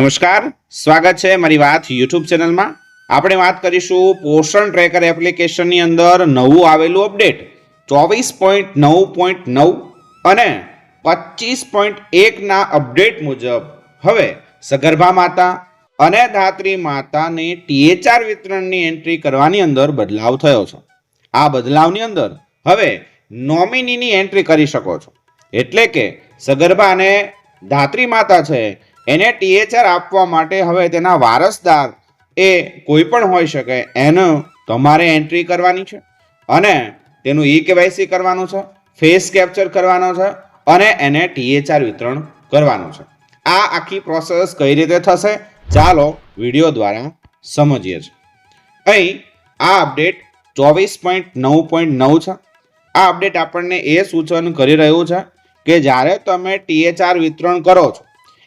નમસ્કાર, સ્વાગત છે મારી વાત યુટ્યુબ ચેનલમાં. આપણે વાત કરીશું પોષણ ટ્રેકર એપ્લિકેશનની અંદર નવું આવેલું અપડેટ ચોવીસ પોઈન્ટ નવ પોઈન્ટ નવ અને પચીસ પોઈન્ટ એકના અપડેટ મુજબ. હવે સગર્ભા માતા અને ધાત્રી માતાને ટીએચઆર વિતરણની એન્ટ્રી કરવાની અંદર બદલાવ થયો છે. આ બદલાવની અંદર હવે નોમિનીની એન્ટ્રી કરી શકો છો. એટલે કે સગર્ભા અને ધાત્રી માતા છે એને ટીએચઆર આપવા માટે હવે તેના વારસદાર એ કોઈ પણ હોઈ શકે, એનું તમારે એન્ટ્રી કરવાની છે. અને તેનું ઈ કેવાયસી કરવાનું છે ફેસ કેપ્ચર કરવાનો છે, અને એને ટીએચઆર વિતરણ કરવાનું છે. આ આખી પ્રોસેસ કઈ રીતે થશે? ચાલો વીડિયો દ્વારા સમજીએ છીએ. અહીં આ અપડેટ ચોવીસ પોઈન્ટ નવ પોઈન્ટ નવ છે. આ અપડેટ આપણને એ સૂચન કરી રહ્યું છે કે જ્યારે તમે ટીએચઆર વિતરણ કરો છો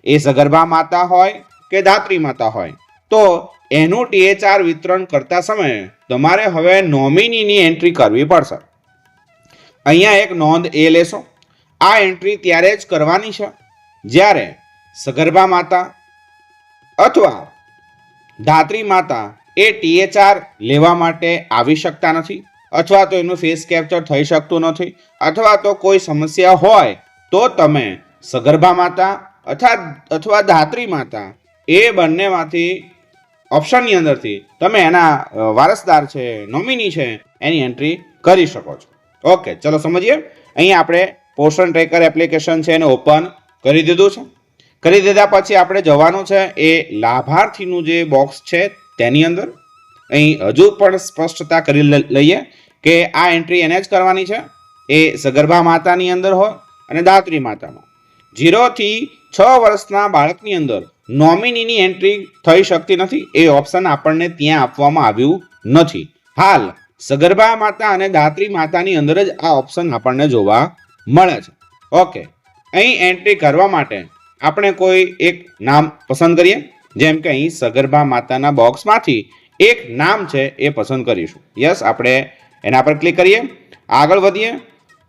એ સગર્ભા માતા હોય કે ધાત્રી માતા હોય? તો એનું ટીએચઆર વિતરણ કરતા સમયે તમારે હવે નોમિનીની એન્ટ્રી કરવી પડશે. અહીંયા એક નોંધ એ લેશો. આ એન્ટ્રી ત્યારે જ કરવાની છે. જ્યારે સગર્ભા માતા અથવા ધાત્રી માતા એ ટીએચઆર લેવા માટે આવી શકતા નથી, અથવા તો એનું ફેસ કેપ્ચર થઈ શકતું નથી, અથવા તો કોઈ સમસ્યા હોય તો તમે સગર્ભા માતા અથવા અથવા ધાત્રી માતા, એ બંનેમાંથી ઓપ્શનની અંદરથી તમે એના વારસદાર છે, નોમિની છે, એની એન્ટ્રી કરી શકો છો. ઓકે, ચલો સમજીએ. અહીં આપણે પોષણ ટ્રેકર એપ્લિકેશન છે, એને ઓપન કરી દીધું છે. કરી દીધા પછી આપણે જવાનું છે એ લાભાર્થીનું જે બોક્સ છે તેની અંદર. અહીં હજુ પણ સ્પષ્ટતા કરી લઈએ કે આ એન્ટ્રી એને જ કરવાની છે. એ સગર્ભા માતાની અંદર હોય અને દાત્રી માતામાં. જીરોથી છ વર્ષના બાળકની અંદર નોમિનીની એન્ટ્રી થઈ શકતી નથી. એ ઓપ્શન આપણને ત્યાં આપવામાં આવ્યું નથી. હાલ, સગર્ભા માતા અને દાત્રી માતાની અંદર જ આ ઓપ્શન આપણને જોવા મળે છે. ઓકે, અહીં એન્ટ્રી કરવા માટે આપણે કોઈ એક નામ પસંદ કરીએ. જેમ કે અહીં સગર્ભા માતાના બોક્સમાંથી એક નામ છે એ પસંદ કરીશું. યસ, આપણે એના પર ક્લિક કરીએ. આગળ વધીએ.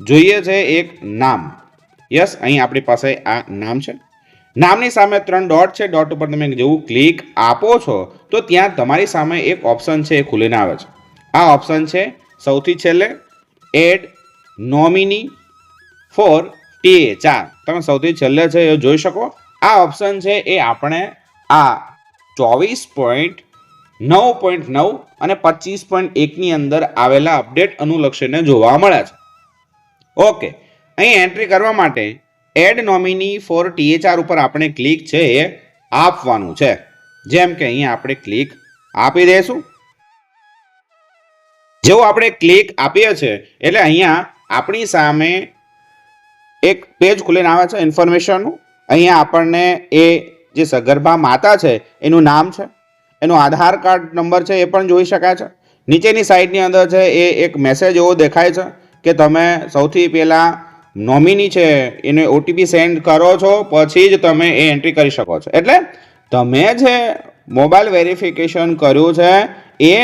જોઈએ છે એક નામ. યસ અહીં આપણી પાસે આ નામ છે. નામની સામે ત્રણ ડોટ છે. ડોટ ઉપર તમે જેવું ક્લિક આપો છો, તો ત્યાં તમારી સામે એક ઓપ્શન છે એ ખુલીને આવે છે. આ ઓપ્શન છે સૌથી છેલ્લે એડ નોમિની ફોર ટીએ ચાર. તમે સૌથી છેલ્લે છે એ જોઈ શકો. આ ઓપ્શન છે એ આપણે આ ચોવીસ પોઈન્ટ નવ પોઈન્ટ નવ અને પચીસ પોઈન્ટ એકની અંદર આવેલા અપડેટ અનુલક્ષીને જોવા મળે છે. ઓકે અહીં એન્ટ્રી કરવા માટે એડ નોમિની ફોર ટીએચઆર ઉપર આપણે ક્લિક છે એ આપવાનું છે. જેમ કે અહીંયા આપણે ક્લિક આપી દઈશું. જેવું આપણે ક્લિક આપીએ છીએ એટલે અહીંયા આપણી સામે એક પેજ ખુલીને આવે છે ઇન્ફોર્મેશનનું અહીંયા આપણને એ જે સગર્ભા માતા છે, એનું નામ છે. એનો આધાર કાર્ડ નંબર છે, એ પણ જોઈ શકાય છે. નીચેની સાઈડની અંદર છે, એ એક મેસેજ એવો દેખાય છે કે તમે સૌથી પહેલાં નોમિની છે, એને ઓટીપી સેન્ડ કરો છો, પછી જ તમે એ એન્ટ્રી કરી શકો છો. એટલે તમે જે મોબાઈલ વેરિફિકેશન કર્યું છે, એ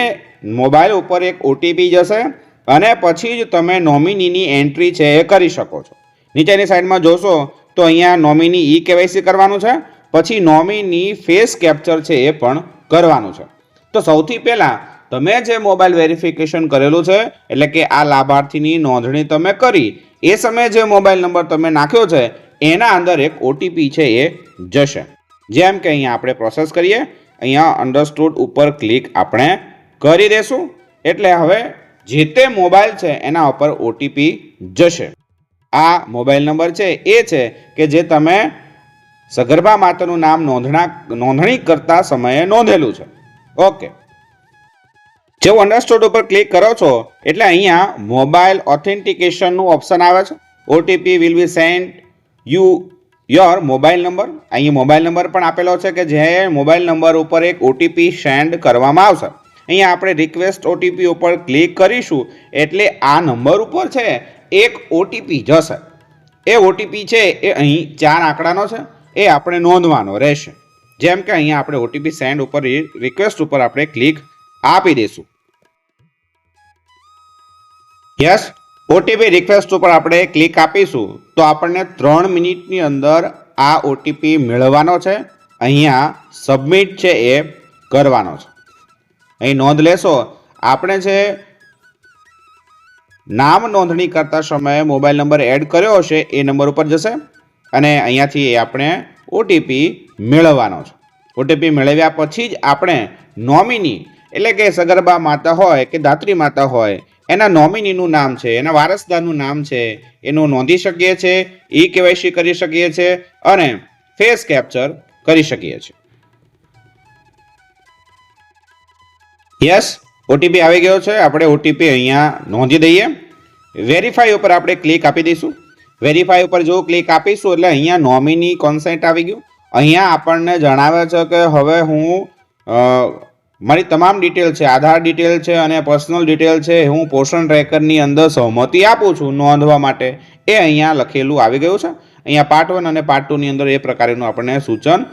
મોબાઈલ ઉપર એક ઓટીપી જશે અને પછી જ તમે નોમિનીની એન્ટ્રી છે એ કરી શકો છો. નીચેની સાઈડમાં જોશો, તો અહીંયા નોમિની ઈ કેવાયસી કરવાનું છે, પછી નોમિની ફેસ કેપ્ચર છે એ પણ કરવાનું છે. તો સૌથી પહેલાં તમે જે મોબાઈલ વેરિફિકેશન કરેલું છે, એટલે કે આ લાભાર્થીની નોંધણી તમે કરી એ સમયે જે મોબાઈલ નંબર તમે નાખ્યો છે, એના અંદર એક ઓટીપી છે એ જશે. જેમ કે અહીંયા આપણે પ્રોસેસ કરીએ, અહીંયા અન્ડરસ્ટુડ ઉપર ક્લિક આપણે કરી દેશું. એટલે હવે જે તે મોબાઈલ છે, એના ઉપર ઓટીપી જશે. આ મોબાઈલ નંબર છે, એ છે કે જે તમે સગર્ભા માતાનું નામ નોંધણા, નોંધણી કરતા સમયે નોંધેલું છે. ઓકે. જેવું અંડરસ્ટોડ ઉપર ક્લિક કરો છો, એટલે અહીંયા મોબાઈલ ઓથેન્ટિકેશનનું ઓપ્શન આવે છે. OTP will be send you your mobile number અહીં મોબાઈલ નંબર પણ આપેલો છે કે જે મોબાઈલ નંબર ઉપર એક ઓટીપી સેન્ડ કરવામાં આવશે. અહીંયા આપણે રિક્વેસ્ટ ઓટીપી ઉપર ક્લિક કરીશું, એટલે આ નંબર ઉપર છે, એક ઓટીપી જશે. એ ઓટીપી છે, એ અહીં ચાર આંકડાનો છે, એ આપણે નોંધવાનો રહેશે. જેમ કે અહીંયા આપણે ઓટીપી સેન્ડ ઉપર રિક્વેસ્ટ ઉપર આપણે ક્લિક આપી દઈશું. યસ ઓટીપી રિક્વેસ્ટ ઉપર આપણે ક્લિક આપીશું. તો આપણને ત્રણ મિનિટની અંદર આ ઓટીપી મેળવવાનો છે. અહીંયા સબમિટ છે એ કરવાનો છે. અહીં નોંધ લેશો, આપણે છે નામ નોંધણી કરતા સમયે મોબાઈલ નંબર એડ કર્યો હશે, એ નંબર ઉપર જશે. અને અહીંયાથી આપણે ઓટીપી મેળવવાનો છે. ઓટીપી મેળવ્યા પછી જ આપણે નોમિની એટલે કે સગર્ભા માતા હોય કે દાત્રી માતા હોય એના નોમિનીનું નામ છે, એના વારસદારનું નામ છે, એનું નોંધી શકીએ છીએ ઈ કેવાયસી કરી શકીએ છીએ અને ફેસ કેપ્ચર કરી શકીએ છીએ યસ ઓટીપી આવી ગયો છે, આપણે ઓટીપી અહીંયા નોંધી દઈએ. વેરીફાઈ ઉપર આપણે ક્લિક આપી દઈશું. વેરીફાઈ ઉપર જો ક્લિક આપીશું એટલે અહીંયા નોમિની કોન્સેન્ટ આવી ગયું. અહીંયા આપણને જણાવે છે કે હવે હું મારી તમામ ડિટેલ છે, આધાર ડિટેલ છે અને પર્સનલ ડિટેલ છે, હું પોષણ ટ્રેકરની અંદર સહમતિ આપું છું નોંધવા માટે. એ અહીંયા લખેલું આવી ગયું છે. અહીંયા પાર્ટ વન અને પાર્ટ ટુની અંદર એ પ્રકારનું આપણને સૂચન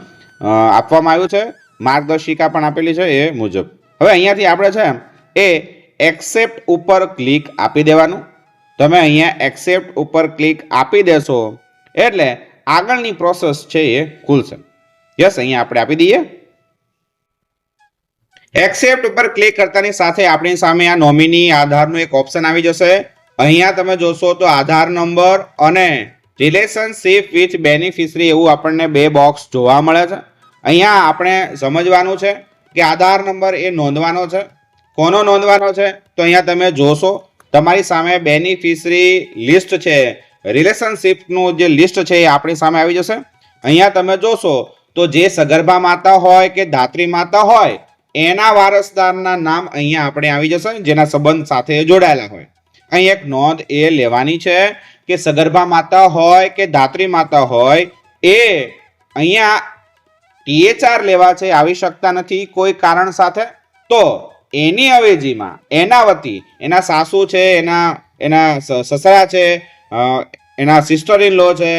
આપવામાં આવ્યું છે. માર્ગદર્શિકા પણ આપેલી છે એ મુજબ. હવે અહીંયાથી આપણે છે, એ એક્સેપ્ટ ઉપર ક્લિક આપી દેવાનું. તમે અહીંયા એક્સેપ્ટ ઉપર ક્લિક આપી દેશો, એટલે આગળની પ્રોસેસ છે એ ખુલશે. યસ અહીંયા આપણે આપી દઈએ. એક્સેપ્ટ ઉપર ક્લિક કરતાની સાથે આપણી સામે આ નોમિની આધારનું એક ઓપ્શન આવી જશે. અહીંયા તમે જોશો તો આધાર નંબર અને રિલેશનશિપ વિથ બેનિફિશરી એવું આપણને બે બોક્સ જોવા મળે છે. અહીંયા આપણે સમજવાનું છે કે આધાર નંબર એ નોંધવાનો છે. કોનો નોંધવાનો છે? તો અહીંયા તમે જોશો, તમારી સામે બેનિફિશરી લિસ્ટ છે. રિલેશનશિપનું જે લિસ્ટ છે એ આપણી સામે આવી જશે. અહીંયા તમે જોશો તો જે સગર્ભા માતા હોય કે ધાત્રી માતા હોય એના વારસદારના નામ અહીંયા આપણે આવી જશે જેના સંબંધ સાથે જોડાયેલા હોય. અહીં એક નોંધ એ લેવાની છે કે સગર્ભા માતા હોય કે ધાત્રી માતા હોય, એ અહીંયા ટીએચઆર લેવા છે, આવી શકતા નથી કોઈ કારણ સાથે. તો એની અવેજીમાં એના વતી, એના સાસુ છે, એના એના સસરા છે એના સિસ્ટર ઇન લો છે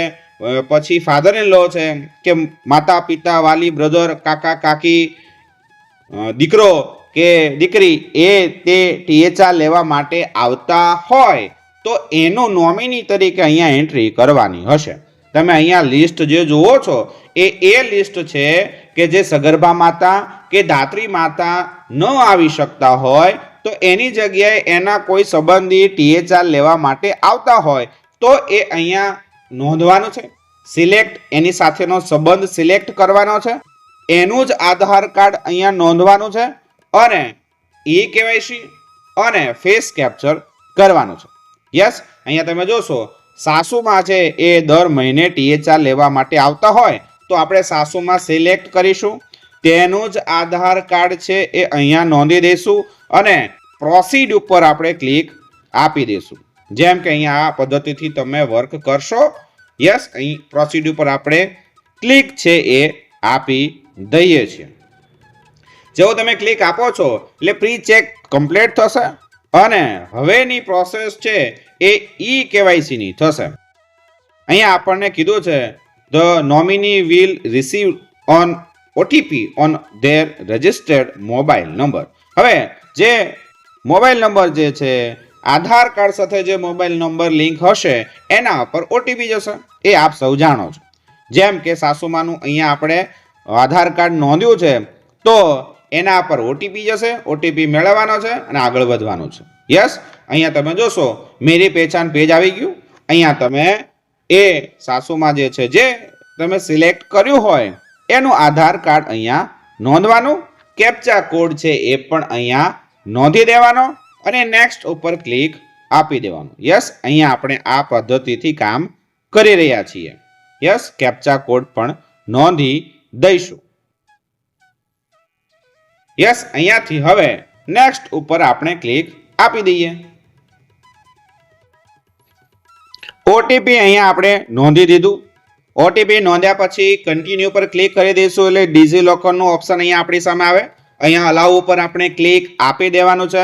પછી ફાધર ઇન લો છે, કે માતા પિતા વાલી બ્રધર કાકા, કાકી દીકરો કે દીકરી એ તે ટીએચઆર લેવા માટે આવતા હોય, તો એનું નોમિની તરીકે અહીંયા એન્ટ્રી કરવાની હશે. તમે અહીંયા લિસ્ટ જે જુઓ છો, એ એ લિસ્ટ છે કે જે સગર્ભા માતા કે દાત્રી માતા ન આવી શકતા હોય, તો એની જગ્યાએ એના કોઈ સંબંધી ટીએચઆર લેવા માટે આવતા હોય, તો એ અહીંયા નોંધવાનું છે. સિલેક્ટ એની સાથેનો સંબંધ સિલેક્ટ કરવાનો છે. એનું જ આધાર કાર્ડ અહીંયા નોંધવાનું છે અને ઈ કેવાયસી અને ફેસ કેપ્ચર કરવાનું છે. યસ અહીંયા તમે જોશો, સાસુમાં છે એ દર મહિને ટીએચઆર લેવા માટે આવતા હોય, તો આપણે સાસુમાં સિલેક્ટ કરીશું. તેનું જ આધાર કાર્ડ છે એ અહીંયા નોંધી દઈશું અને પ્રોસીડ ઉપર આપણે ક્લિક આપી દઈશું. જેમ કે અહીંયા આ પદ્ધતિથી તમે વર્ક કરશો. યસ અહીં પ્રોસીડ ઉપર આપણે ક્લિક છે એ આપી દઈએ છીએ. જેવો તમે ક્લિક આપો છો, એટલે પ્રી ચેક કમ્પ્લીટ થશે અને હવેની પ્રોસેસ છે એ ઈ કેવાયસીની થશે. અહીંયા આપણને કીધું છે the nominee will receive on OTP on their registered mobile number હવે જે મોબાઈલ નંબર જે છે, આધાર કાર્ડ સાથે જે મોબાઈલ નંબર લિંક હશે, એના પર ઓટીપી જશે. એ આપ સૌ જાણો છો. જેમ કે સાસુમાનું અહીંયા આપણે આધાર કાર્ડ નોંધ્યું છે, તો એના પર ઓટીપી જશે ઓટીપી મેળવવાનો છે અને આગળ વધવાનું છે. યસ અહીંયા તમે જોશો, મેરી પહેચાન પેજ આવી ગયું. અહીંયા તમે એ સાસુમાં જે છે, જે તમે સિલેક્ટ કર્યું હોય, એનું આધાર કાર્ડ અહીંયા નોંધવાનું. કેપ્ચા કોડ છે એ પણ અહીંયા નોંધી દેવાનો અને નેક્સ્ટ ઉપર ક્લિક આપી દેવાનું. યસ અહીંયા આપણે આ પદ્ધતિથી કામ કરી રહ્યા છીએ. યસ કેપ્ચા કોડ પણ નોંધી દઈશું. યસ, અહીંયાથી હવે નેક્સ્ટ ઉપર આપણે ક્લિક આપી દઈએ. ઓટીપી અહીંયા આપણે નોંધી દીધું. ઓટીપી નોંધ્યા પછી કન્ટિન્યુ પર ક્લિક કરી દઈશું એટલે ડીજી લોકરનું ઓપ્શન અહીંયા આપણી સામે આવે. અહીંયા અલાવ ઉપર આપણે ક્લિક આપી દેવાનું છે.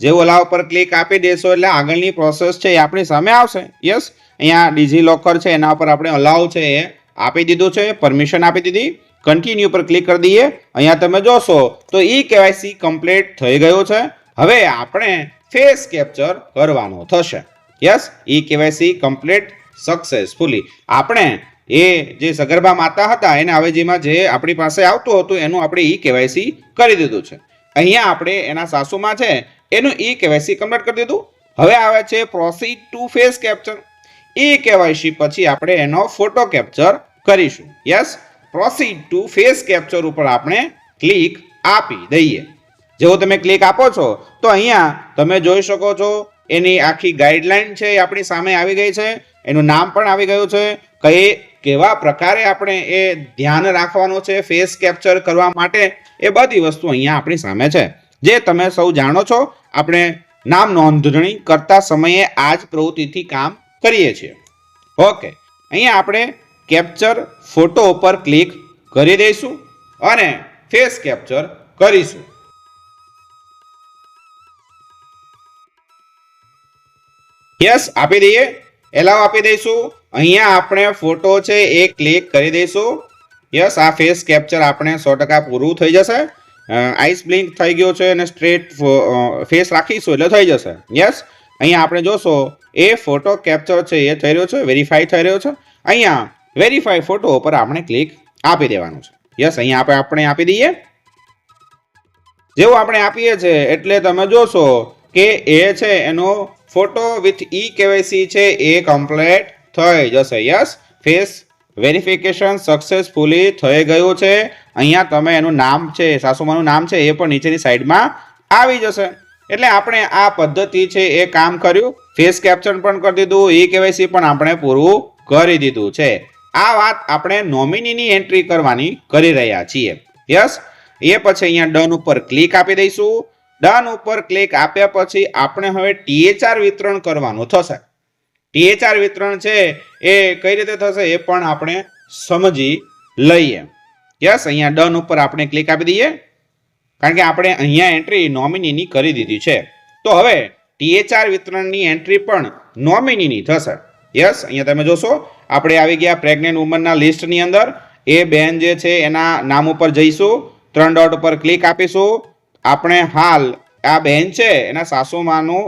જેવું અલાવ ઉપર ક્લિક આપી દેશો એટલે આગળની પ્રોસેસ છે એ આપણી સામે આવશે. યસ અહીંયા ડીજી લોકર છે, એના ઉપર આપણે અલાવ છે એ આપી દીધું છે પરમિશન આપી દીધી. કન્ટિન્યુ પર ક્લિક કરી દઈએ. અહીંયા તમે જોશો તો ઈ કેવાયસી કમ્પ્લીટ થઈ ગયું છે. હવે આપણે ફેસ કેપ્ચર કરવાનો થશે. Yes E KYC complete successfully આપણે એ જે સગર્ભા માતા હતા, એને અવેજીમાં જે આપણી પાસે આવતું હતું, એનું આપણે ઈ કેવાયસી કરી દીધું છે. અહીંયા આપણે એના સાસુમાં છે, એનું ઈ કેવાયસી કમ્પ્લીટ કરી દીધું. હવે આવે છે proceed to face capture E KYC પછી આપણે એનો ફોટો કેપ્ચર કરીશું. Yes proceed to face capture ઉપર આપણે ક્લિક આપી દઈએ. જેવો તમે ક્લિક આપો છો, તો અહીંયા તમે જોઈ શકો છો, એની આખી ગાઈડલાઈન છે એ આપણી સામે આવી ગઈ છે. એનું નામ પણ આવી ગયું છે. કઈ, કેવા પ્રકારે આપણે એ ધ્યાન રાખવાનું છે ફેસ કેપ્ચર કરવા માટે, એ બધી વસ્તુ અહીંયા આપણી સામે છે. જે તમે સૌ જાણો છો, આપણે નામ નોંધણી કરતા સમયે આ જ પ્રવૃત્તિથી કામ કરીએ છીએ. ઓકે. અહીંયા આપણે કેપ્ચર ફોટો ઉપર ક્લિક કરી દઈશું અને ફેસ કેપ્ચર કરીશું. યસ આપી દઈએ. એલાવ આપી દઈશું. અહીંયા આપણે ફોટો છે એ ક્લિક કરી દઈશું. યસ આ ફેસ કેપ્ચર આપણે સો ટકા પૂરું થઈ જશે. આઈસ બ્લિંક થઈ ગયો છે અને સ્ટ્રેટ ફેસ રાખીશું એટલે થઈ જશે. યસ અહીંયા આપણે જોશો, એ ફોટો કેપ્ચર છે, એ થઈ રહ્યો છે વેરીફાઈ થઈ રહ્યો છે. અહીંયા વેરીફાઈ ફોટો ઉપર આપણે ક્લિક આપી દેવાનું છે. યસ અહીંયા આપણે આપણે આપી દઈએ. જેવું આપણે આપીએ છીએ એટલે તમે જોશો કે એ છે, એનો ફોટો વિથ ઈ કેવાયસી છે, એ કમ્પ્લેટ થઈ જશે. યસ ફેસ વેરિફિકેશન સક્સેસફુલી થઈ ગયું છે. અહીંયા તમે એનું નામ છે, સાસુમાનું નામ છે, એ પણ નીચેની સાઈડમાં આવી જશે. એટલે આપણે આ પદ્ધતિ છે એ કામ કર્યું. ફેસ કેપ્ચર પણ કરી દીધું ઈ કેવાયસી પણ આપણે પૂરું કરી દીધું છે. આ વાત આપણે નોમિનીની એન્ટ્રી કરવાની કરી રહ્યા છીએ. યસ એ પછી અહીંયા ડન ઉપર ક્લિક આપી દઈશું. ડન ઉપર ક્લિક આપ્યા પછી આપણે હવે ટીએચઆર વિતરણ કરવાનું થશે. ટીએચઆર વિતરણ છે એ કઈ રીતે થશે એ પણ આપણે સમજી લઈએ. યસ અહીંયા ડન ઉપર આપણે ક્લિક આપી દઈએ. કારણ કે આપણે અહીંયા એન્ટ્રી નોમિનીની કરી દીધી છે. તો હવે ટીએચઆર વિતરણની એન્ટ્રી પણ નોમિનીની થશે. યસ અહીંયા તમે જોશો, આપણે આવી ગયા પ્રેગ્નેન્ટ વુમનના લિસ્ટની અંદર. એ બેન જે છે, એના નામ ઉપર જઈશું, ત્રણ ડોટ ઉપર ક્લિક આપીશું. આપણે હાલ આ બેન છે, એના સાસુમાનું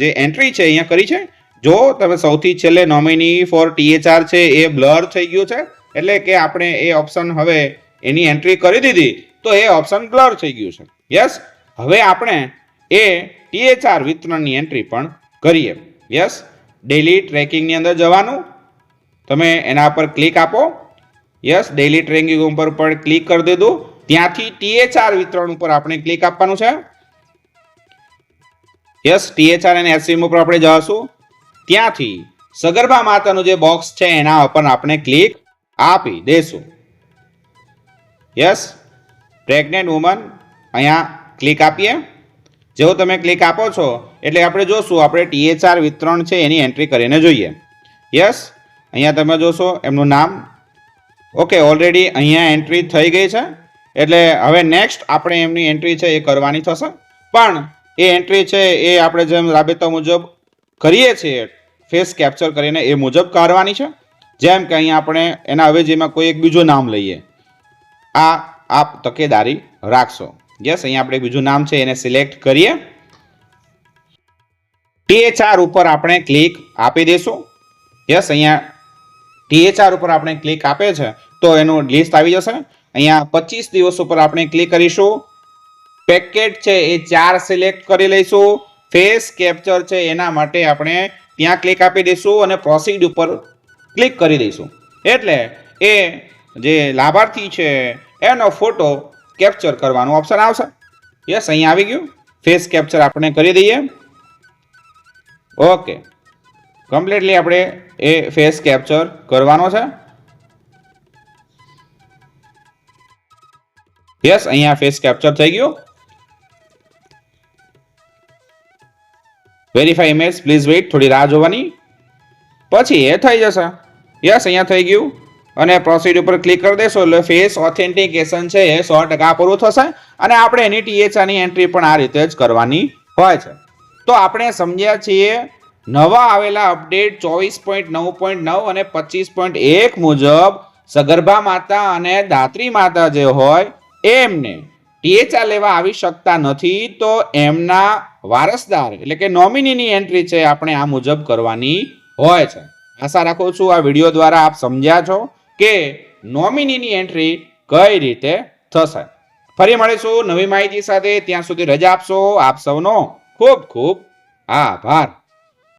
જે એન્ટ્રી છે, અહીંયા કરી છે. જો તમે સૌથી છેલ્લે નોમિની ફોર ટીએચઆર છે, એ બ્લર થઈ ગયું છે. એટલે કે આપણે એ ઓપ્શન હવે એની એન્ટ્રી કરી દીધી. તો એ ઓપ્શન બ્લર થઈ ગયું છે. યસ હવે આપણે એ ટીએચઆર વિતરણની એન્ટ્રી પણ કરીએ. યસ ડેલી ટ્રેકિંગની અંદર જવાનું. તમે એના પર ક્લિક આપો. યસ ડેલી ટ્રેકિંગ ઉપર પણ ક્લિક કરી દીધું. ત્યાંથી ટીએચઆર વિતરણ ઉપર આપણે ક્લિક આપવાનું છે. યસ ટીએચઆર અને એસસીમ ઉપર આપણે જઈશું ત્યાંથી સગર્ભા માતાનું જે બોક્સ છે, એના ઉપર આપણે ક્લિક આપી દેશું યસ પ્રેગ્નેન્ટ વુમન અહીંયા ક્લિક આપીએ. જેવો તમે ક્લિક આપો છો, એટલે આપણે જોશું, આપણે ટીએચઆર વિતરણ છે, એની એન્ટ્રી કરીને જોઈએ. યસ અહીંયા તમે જોશો, એમનું નામ. ઓકે ઓલરેડી અહીંયા એન્ટ્રી થઈ ગઈ છે. એટલે હવે નેક્સ્ટ આપણે એમની એન્ટ્રી છે, એ કરવાની થશે. પણ એ એન્ટ્રી છે, એ આપણે જેમ રાબેતા મુજબ કરીએ છીએ ફેસ કેપ્ચર કરીને એ મુજબ કરવાની છે. જેમ કે અહીંયા આપણે એના અવેજીમાં કોઈ એક બીજું નામ લઈએ. આ આપ તકેદારી રાખશો. યસ અહીંયા આપણે બીજું નામ છે, એને સિલેક્ટ કરીએ. ટીએચઆર ઉપર આપણે ક્લિક આપી દઈશું. યસ અહીંયા ટીએચઆર ઉપર આપણે ક્લિક આપે છે, તો એનું લિસ્ટ આવી જશે. અહીંયા પચીસ દિવસ ઉપર આપણે ક્લિક કરીશું. પેકેટ છે એ ચાર સિલેક્ટ કરી લઈશું. ફેસ કેપ્ચર છે એના માટે આપણે ત્યાં ક્લિક આપી દઈશું અને પ્રોસીડ ઉપર ક્લિક કરી દઈશું. એટલે એ જે લાભાર્થી છે એનો ફોટો કેપ્ચર કરવાનો ઓપ્શન આવશે. યસ, અહીંયા આવી ગયું. ફેસ કેપ્ચર આપણે કરી દઈએ. ઓકે. કમ્પ્લીટલી આપણે એ ફેસ કેપ્ચર કરવાનો છે. યસ અહીંયા ફેસ કેપ્ચર થઈ ગયું. વેરીફાઈ ઇમેજ પ્લીઝ વેઇટ થોડી રાહ જોવાની. પછી એ થઈ જશે. યસ અહીંયા થઈ ગયું. અને પ્રોસીડ ઉપર ક્લિક કરી દેશો, એટલે ફેસ ઓથેન્ટિકેશન છે એ સો ટકા પૂરું થશે. અને આપણે એની ટીએચઆની એન્ટ્રી પણ આ રીતે જ કરવાની હોય છે. તો આપણે સમજ્યા છીએ, નવા આવેલા અપડેટ ચોવીસ પોઈન્ટ નવ પોઈન્ટ નવ અને પચીસ પોઈન્ટ એક મુજબ સગર્ભા માતા અને દાત્રી માતા જે હોય, એમને ટીએચઆર લેવા આવી શકતા નથી, તો એમના વારસદાર, એટલે કે નોમિનીની એન્ટ્રી છે આપણે આ મુજબ કરવાની હોય છે. આશા રાખું છું આ વીડિયો દ્વારા આપ સમજ્યા છો. કે નોમિનીની એન્ટ્રી કઈ રીતે થશે? ફરી મળીશું નવી માહિતી સાથે. ત્યાં સુધી રજા આપશો. આપ સૌનો ખૂબ ખૂબ આભાર.